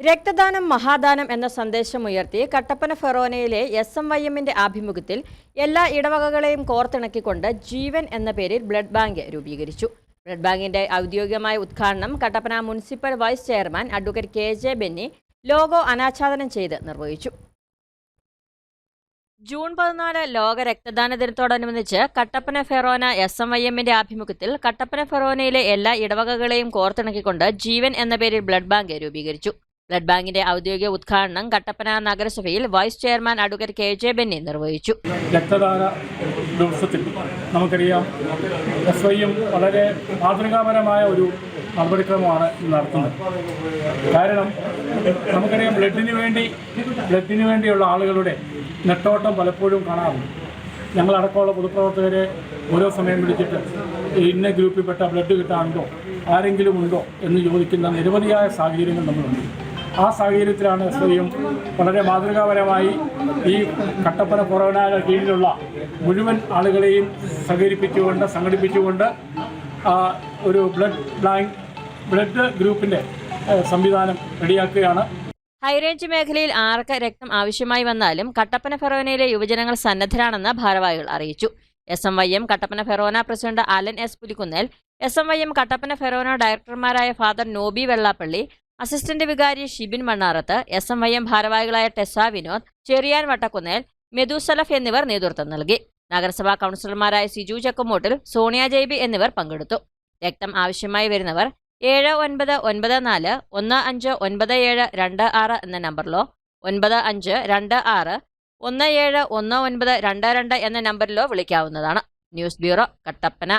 രക്തദാനം മഹാദാനം എന്ന സന്ദേശമുയർത്തി കട്ടപ്പന ഫെറോനയിലെ എസ് എം വൈ എമ്മിന്റെ ആഭിമുഖ്യത്തിൽ എല്ലാ ഇടവകകളെയും കോർത്തിണക്കിക്കൊണ്ട് ജീവൻ എന്ന പേരിൽ ബ്ലഡ് ബാങ്ക് രൂപീകരിച്ചു. ബ്ലഡ് ബാങ്കിന്റെ ഔദ്യോഗികമായ ഉദ്ഘാടനം Kattappana municipal vice chairman advocate K J Benny logo അനാച്ഛാദനം ചെയ്ത് നിർവഹിച്ചു. ജൂൺ പതിനാല് ലോക രക്തദാന ദിനത്തോടനുബന്ധിച്ച് Kattappana forane S M Y എമ്മിന്റെ ആഭിമുഖ്യത്തിൽ കട്ടപ്പന ഫെറോനയിലെ എല്ലാ ഇടവകകളെയും കോർത്തിണക്കിക്കൊണ്ട് ജീവൻ എന്ന പേരിൽ ബ്ലഡ് ബാങ്ക് രൂപീകരിച്ചു. ബ്ലഡ് ബാങ്കിന്റെ ഔദ്യോഗിക ഉദ്ഘാടനം കട്ടപ്പന നഗരസഭയിൽ vice chairman advocate K J Benny നിർവഹിച്ചു. രക്തദാന ദിവസത്തിൽ നമുക്കറിയാം എസ് എം വളരെ മാതൃകാപരമായ ഒരു നടപടിക്രമമാണ് നടത്തുന്നത്. കാരണം നമുക്കറിയാം ബ്ലഡിന് വേണ്ടി ബ്ലഡിന് വേണ്ടിയുള്ള ആളുകളുടെ നെട്ടോട്ടം പലപ്പോഴും കാണാറുണ്ട്. ഞങ്ങളടക്കമുള്ള പൊതുപ്രവർത്തകരെ ഓരോ സമയം വിളിച്ചിട്ട് ഇന്ന ഗ്രൂപ്പിൽപ്പെട്ട ബ്ലഡ് കിട്ടാനുണ്ടോ? ആരെങ്കിലും ഉണ്ടോ? എന്ന് ചോദിക്കുന്ന നിരവധിയായ സാഹചര്യങ്ങൾ നമ്മളുണ്ട്. ആ സാഹചര്യത്തിലാണ് എസ് ഐ വളരെ മാതൃകാപരമായി ഈ കട്ടപ്പന കൊറോണയുടെ കീഴിലുള്ള മുഴുവൻ ആളുകളെയും സഹകരിപ്പിച്ചുകൊണ്ട് സംഘടിപ്പിച്ചുകൊണ്ട് ഒരു ബ്ലഡ് ബാങ്ക് ബ്ലഡ് ഗ്രൂപ്പിന്റെ സംവിധാനം റെഡിയാക്കുകയാണ്. ഹൈറേഞ്ച് മേഖലയിൽ ആർക്ക് രക്തം ആവശ്യമായി വന്നാലും കട്ടപ്പന ഫെറോനയിലെ യുവജനങ്ങൾ സന്നദ്ധരാണെന്ന് ഭാരവാഹികൾ അറിയിച്ചു. S M Y M Kattappana forane president Alan S Pulikkunnel S M Y M Kattappana forane ഡയറക്ടർമാരായ father Nobi Vellappally assistant വികാരി Shibin Mannarath S M I M ഭാരവാഹികളായ ടെസ വിനോദ് ചെറിയാൻ വട്ടക്കുന്നേൽ മെദുസലഫ് എന്നിവർ നേതൃത്വം നൽകി. നഗരസഭാ കൗൺസിലർമാരായ സിജു ചക്കുമൂട്ടിൽ സോണിയ ജെയ്ബി എന്നിവർ പങ്കെടുത്തു. രക്തം ആവശ്യമായി വരുന്നവർ ഏഴ് ഒൻപത് ഒൻപത് നാല് ഒന്ന് അഞ്ച് ഒൻപത് ഏഴ് രണ്ട് ആറ് എന്ന നമ്പറിലോ ഒൻപത് അഞ്ച് രണ്ട് ആറ് ഒന്ന് ഏഴ് ഒന്ന് ഒൻപത് രണ്ട് രണ്ട് എന്ന നമ്പറിലോ വിളിക്കാവുന്നതാണ്. News bureau Kattappana.